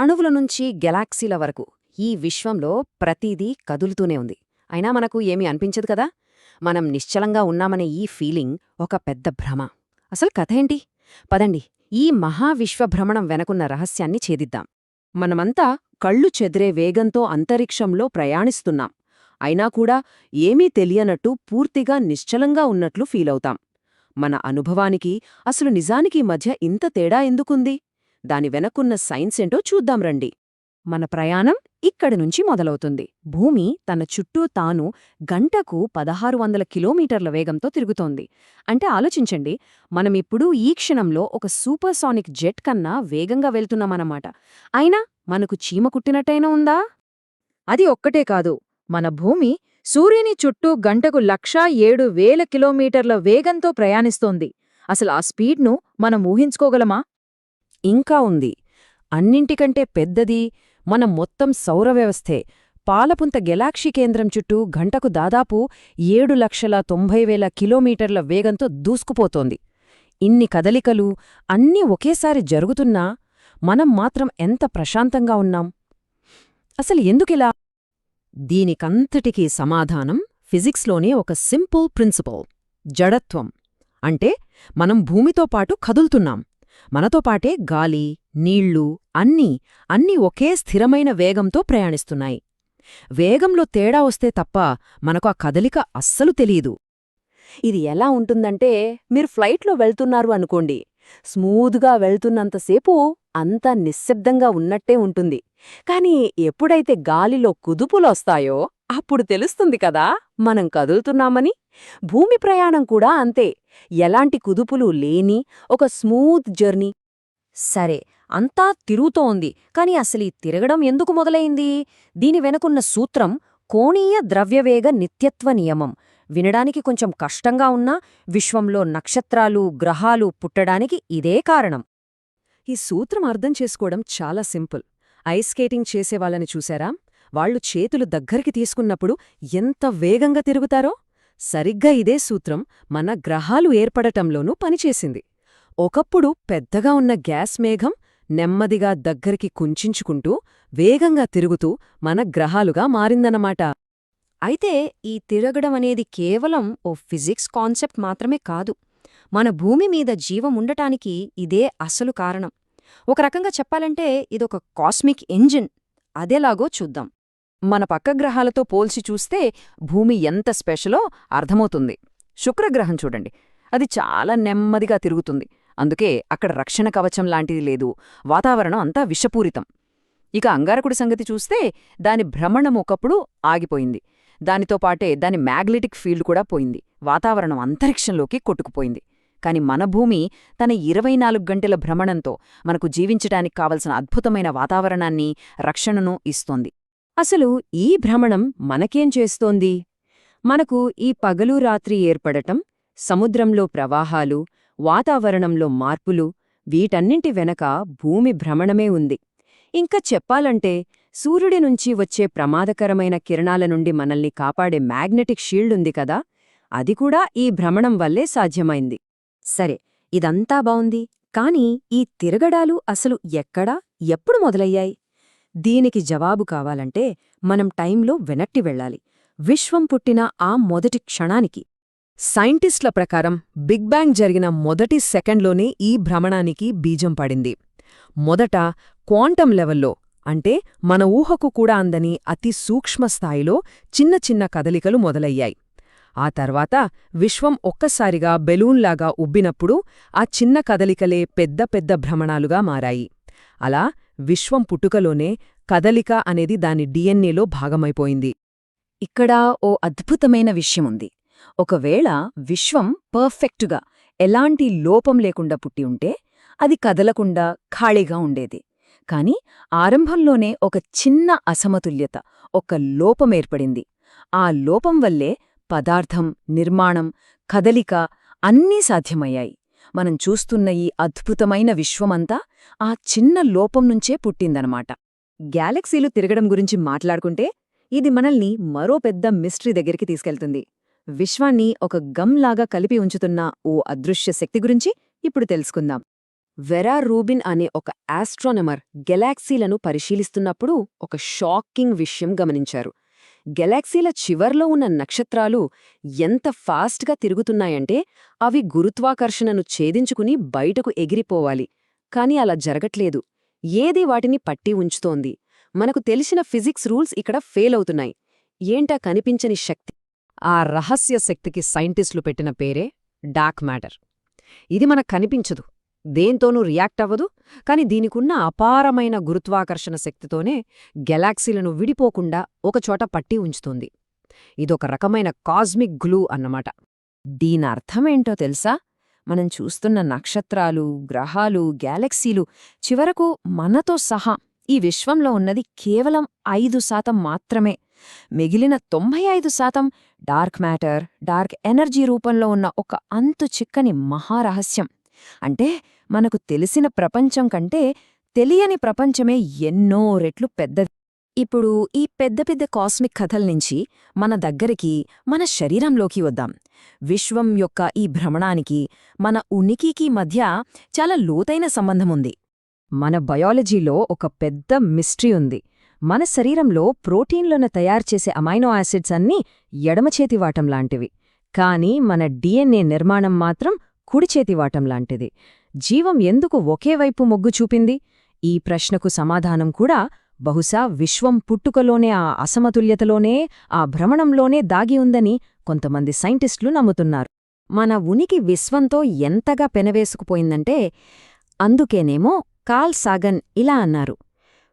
అణువుల నుంచి గెలాక్సీల వరకు ఈ విశ్వంలో ప్రతిదీ కదులుతూనే ఉంది. అయినా మనకు ఏమీ అనిపించదు కదా? మనం నిశ్చలంగా ఉన్నామనే ఈ ఫీలింగ్ ఒక పెద్ద భ్రమ. అసలు కథ ఏంటి? పదండి ఈ మహావిశ్వభ్రమణం వెనకున్న రహస్యాన్ని ఛేదిద్దాం. మనమంతా కళ్ళు చెదిరే వేగంతో అంతరిక్షంలో ప్రయాణిస్తున్నాం. అయినా కూడా ఏమీ తెలియనట్టు పూర్తిగా నిశ్చలంగా ఉన్నట్లు ఫీలవుతాం. మన అనుభవానికి అసలు నిజానికి మధ్య ఇంత తేడా ఎందుకుంది? దాని వెనకున్న సైన్స్ ఏంటో చూద్దాం రండి. మన ప్రయాణం ఇక్కడి నుంచి మొదలవుతుంది. భూమి తన చుట్టూ తాను గంటకు పదహారు వందల కిలోమీటర్ల వేగంతో తిరుగుతోంది. అంటే ఆలోచించండి మనమిప్పుడు ఈ క్షణంలో ఒక సూపర్సానిక్ జెట్ కన్నా వేగంగా వెళ్తున్నామన్నమాట. అయినా మనకు చీమ కుట్టినట్టయినా ఉందా? అది ఒక్కటే కాదు మన భూమి సూర్యుని చుట్టూ గంటకు లక్షా ఏడు వేల కిలోమీటర్ల వేగంతో ప్రయాణిస్తోంది. అసలు ఆ స్పీడ్ను మనం ఊహించుకోగలమా? ఇంకా ఉంది. అన్నింటికంటే పెద్దది మన మొత్తం సౌరవ్యవస్థే పాలపుంత గెలాక్షీ కేంద్రం చుట్టూ గంటకు దాదాపు ఏడు లక్షల తొంభై వేల కిలోమీటర్ల వేగంతో దూసుకుపోతోంది. ఇన్ని కదలికలు అన్నీ ఒకేసారి జరుగుతున్నా మనం మాత్రం ఎంత ప్రశాంతంగా ఉన్నాం? అసలు ఎందుకిలా? దీనికంతటికీ సమాధానం ఫిజిక్స్లోనే ఒక సింపుల్ ప్రిన్సిపల్ జడత్వం. అంటే మనం భూమితో పాటు కదులుతున్నాం. మనతో పాటే గాలి నీళ్ళు అన్నీ అన్నీ ఒకే స్థిరమైన వేగంతో ప్రయాణిస్తున్నాయి. వేగంలో తేడా వస్తే తప్ప మనకు ఆ కదలిక అస్సలు తెలీదు. ఇది ఎలా ఉంటుందంటే మీరు ఫ్లైట్లో వెళ్తున్నారు అనుకోండి. స్మూత్గా వెళ్తున్నంతసేపు అంతా నిశ్శబ్దంగా ఉన్నట్టే ఉంటుంది. కాని ఎప్పుడైతే గాలిలో కుదుపులొస్తాయో అప్పుడు తెలుస్తుంది కదా మనం కదులుతున్నామని? భూమి ప్రయాణం కూడా అంతే. ఎలాంటి కుదుపులు లేని ఒక స్మూత్ జర్నీ. సరే అంతా తిరుగుతోంది కాని అసలీ తిరగడం ఎందుకు మొదలైంది? దీని వెనుకున్న సూత్రం కోణీయ ద్రవ్యవేగ నిత్యత్వ నియమం. వినడానికి కొంచెం కష్టంగా ఉన్నా విశ్వంలో నక్షత్రాలు గ్రహాలు పుట్టడానికి ఇదే కారణం. ఈ సూత్రం అర్థం చేసుకోవడం చాలా సింపుల్. ఐస్ స్కేటింగ్ చేసేవాళ్ళని చూశారా వాళ్ళు చేతులు దగ్గరికి తీసుకున్నప్పుడు ఎంత వేగంగా తిరుగుతారో? సరిగ్గా ఇదే సూత్రం మన గ్రహాలు ఏర్పడటంలోనూ పనిచేసింది. ఒకప్పుడు పెద్దగా ఉన్న గ్యాస్ మేఘం నెమ్మదిగా దగ్గరికి కుంచుకుంటూ వేగంగా తిరుగుతూ మన గ్రహాలుగా మారిందన్నమాట. అయితే ఈ తిరగడం అనేది కేవలం ఓ ఫిజిక్స్ కాన్సెప్ట్ మాత్రమే కాదు. మన భూమి మీద జీవం ఉండటానికి ఇదే అసలు కారణం. ఒక రకంగా చెప్పాలంటే ఇదొక కాస్మిక్ ఇంజిన్. అదేలాగో చూద్దాం. మన పక్క గ్రహాలతో పోల్చి చూస్తే భూమి ఎంత స్పెషలో అర్థమవుతుంది. శుక్రగ్రహం చూడండి. అది చాలా నెమ్మదిగా తిరుగుతుంది. అందుకే అక్కడ రక్షణ కవచం లాంటిది లేదు. వాతావరణం అంతా విషపూరితం. ఇక అంగారకుడి సంగతి చూస్తే దాని భ్రమణం ఒకప్పుడు ఆగిపోయింది. దానితో పాటే దాని మ్యాగ్నెటిక్ ఫీల్డ్ కూడా పోయింది. వాతావరణం అంతరిక్షంలోకి కొట్టుకుపోయింది. కాని మన భూమి తన ఇరవై నాలుగు గంటల భ్రమణంతో మనకు జీవించటానికి కావలసిన అద్భుతమైన వాతావరణాన్ని రక్షణను ఇస్తోంది. అసలు ఈ భ్రమణం మనకేం చేస్తోంది? మనకు ఈ పగలు రాత్రి ఏర్పడటం సముద్రంలో ప్రవాహాలు వాతావరణంలో మార్పులు వీటన్నింటి వెనక భూమి భ్రమణమే ఉంది. ఇంకా చెప్పాలంటే సూర్యుడి నుంచి వచ్చే ప్రమాదకరమైన కిరణాల నుండి మనల్ని కాపాడే మ్యాగ్నెటిక్ షీల్డ్ ఉంది కదా అది కూడా ఈ భ్రమణం వల్లే సాధ్యమైంది. సరే ఇదంతా బావుంది. కాని ఈ తిరగడాలు అసలు ఎక్కడా ఎప్పుడు మొదలయ్యాయి? దీనికి జవాబు కావాలంటే మనం టైంలో వెనక్కి వెళ్ళాలి. విశ్వం పుట్టిన ఆ మొదటి క్షణానికి. సైంటిస్ట్ల ప్రకారం బిగ్ బ్యాంగ్ జరిగిన మొదటి సెకండ్లోనే ఈ భ్రమణానికి బీజం పడింది. మొదట క్వాంటం లెవెల్లో అంటే మన ఊహకు కూడా అందని అతి సూక్ష్మస్థాయిలో చిన్న చిన్న కదలికలు మొదలయ్యాయి. ఆ తర్వాత విశ్వం ఒక్కసారిగా బెలూన్లాగా ఉబ్బినప్పుడు ఆ చిన్న కదలికలే పెద్ద పెద్ద భ్రమణాలుగా మారాయి. అలా విశ్వం పుట్టుకలోనే కదలిక అనేది దాని డిఎన్ఏలో భాగమైపోయింది. ఇక్కడ ఓ అద్భుతమైన విషయముంది. ఒకవేళ విశ్వం పర్ఫెక్టుగా ఎలాంటి లోపం లేకుండా పుట్టి ఉంటే అది కదలకుండా ఖాళీగా ఉండేది. కాని ఆరంభంలోనే ఒక చిన్న అసమతుల్యత ఒక లోపమేర్పడింది ఆ లోపం వల్లే పదార్థం నిర్మాణం కదలిక అన్నీ సాధ్యమయ్యాయి. మనం చూస్తున్న ఈ అద్భుతమైన విశ్వమంతా ఆ చిన్న లోపం నుంచే పుట్టిందనమాట. గ్యాలక్సీలు తిరగడం గురించి మాట్లాడుకుంటే ఇది మనల్ని మరో పెద్ద మిస్టరీ దగ్గరికి తీసుకెళ్తుంది. విశ్వాన్ని ఒక గమ్లాగా కలిపి ఉంచుతున్న ఓ అదృశ్య శక్తి గురించి ఇప్పుడు తెలుసుకుందాం. వెరా రూబిన్ అనే ఒక ఆస్ట్రానమర్ గెలాక్సీలను పరిశీలిస్తున్నప్పుడు ఒక షాకింగ్ విషయం గమనించారు. గెలాక్సీల చివర్లో ఉన్న నక్షత్రాలు ఎంత ఫాస్ట్గా తిరుగుతున్నాయంటే అవి గురుత్వాకర్షణను ఛేదించుకుని బయటకు ఎగిరిపోవాలి. కాని అలా జరగట్లేదు. ఏది వాటిని పట్టి ఉంచుతోంది? మనకు తెలిసిన ఫిజిక్స్ రూల్స్ ఇక్కడ ఫెయిల్ అవుతున్నాయి. ఏంటా కనిపించని శక్తి? ఆ రహస్య శక్తికి సైంటిస్టులు పెట్టిన పేరే డార్క్ మ్యాటర్. ఇది మనకు కనిపించదు. దేంతోనూ రియాక్ట్ అవ్వదు కాని దీనికున్న అపారమైన గురుత్వాకర్షణ శక్తితోనే గెలాక్సీలను విడిపోకుండా ఒకచోట పట్టి ఉంచుతుంది. ఇదొక రకమైన కాస్మిక్ గ్లూ అన్నమాట. దీనర్థమేంటో తెలుసా? మనం చూస్తున్న నక్షత్రాలు గ్రహాలు గ్యాలక్సీలు చివరకు మనతో సహా ఈ విశ్వంలో ఉన్నది కేవలం ఐదు శాతం మాత్రమే. మిగిలిన తొంభై ఐదు శాతం డార్క్ మ్యాటర్ డార్క్ ఎనర్జీ రూపంలో ఉన్న ఒక అంతు చిక్కని మహారహస్యం. అంటే మనకు తెలిసిన ప్రపంచం కంటే తెలియని ప్రపంచమే ఎన్నో రెట్లు పెద్దది. ఇప్పుడు ఈ పెద్ద పెద్ద కాస్మిక్ కథల నుంచి మన దగ్గరికి మన శరీరంలోకి వద్దాం. విశ్వం యొక్క ఈ భ్రమణానికి మన ఉనికికి మధ్య చాలా లోతైన సంబంధముంది మన బయాలజీలో ఒక పెద్ద మిస్ట్రీ ఉంది. మన శరీరంలో ప్రోటీన్లను తయారుచేసే అమైనో యాసిడ్స్ అన్నీ ఎడమచేతివాటం లాంటివి. కానీ మన డిఎన్ఏ నిర్మాణం మాత్రం కుడిచేతివాటం లాంటిది. జీవం ఎందుకు ఒకే వైపు మొగ్గు చూపింది? ఈ ప్రశ్నకు సమాధానం కూడా బహుశా విశ్వం పుట్టుకలోనే ఆ అసమతుల్యతలోనే ఆ భ్రమణంలోనే దాగి ఉందని కొంతమంది సైంటిస్టులు నమ్ముతున్నారు. మన ఉనికి విశ్వంతో ఎంతగా పెనవేసుకుపోయిందంటే అందుకేనేమో కాల్ సాగన్ ఇలా అన్నారు.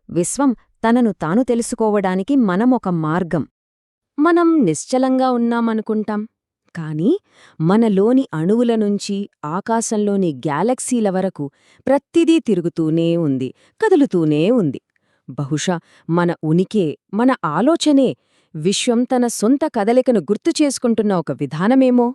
విశ్వం తనను తాను తెలుసుకోవడానికి మనమొక మార్గం. మనం నిశ్చలంగా ఉన్నామనుకుంటాం. కానీ మనలోని అణువుల నుంచి ఆకాశంలోని గ్యాలక్సీల వరకు ప్రతిదీ తిరుగుతూనే ఉంది కదులుతూనే ఉంది. బహుశా మన ఉనికే మన ఆలోచనే విశ్వం తన సొంత కదలికను గుర్తు చేసుకుంటున్న ఒక విధానమేమో?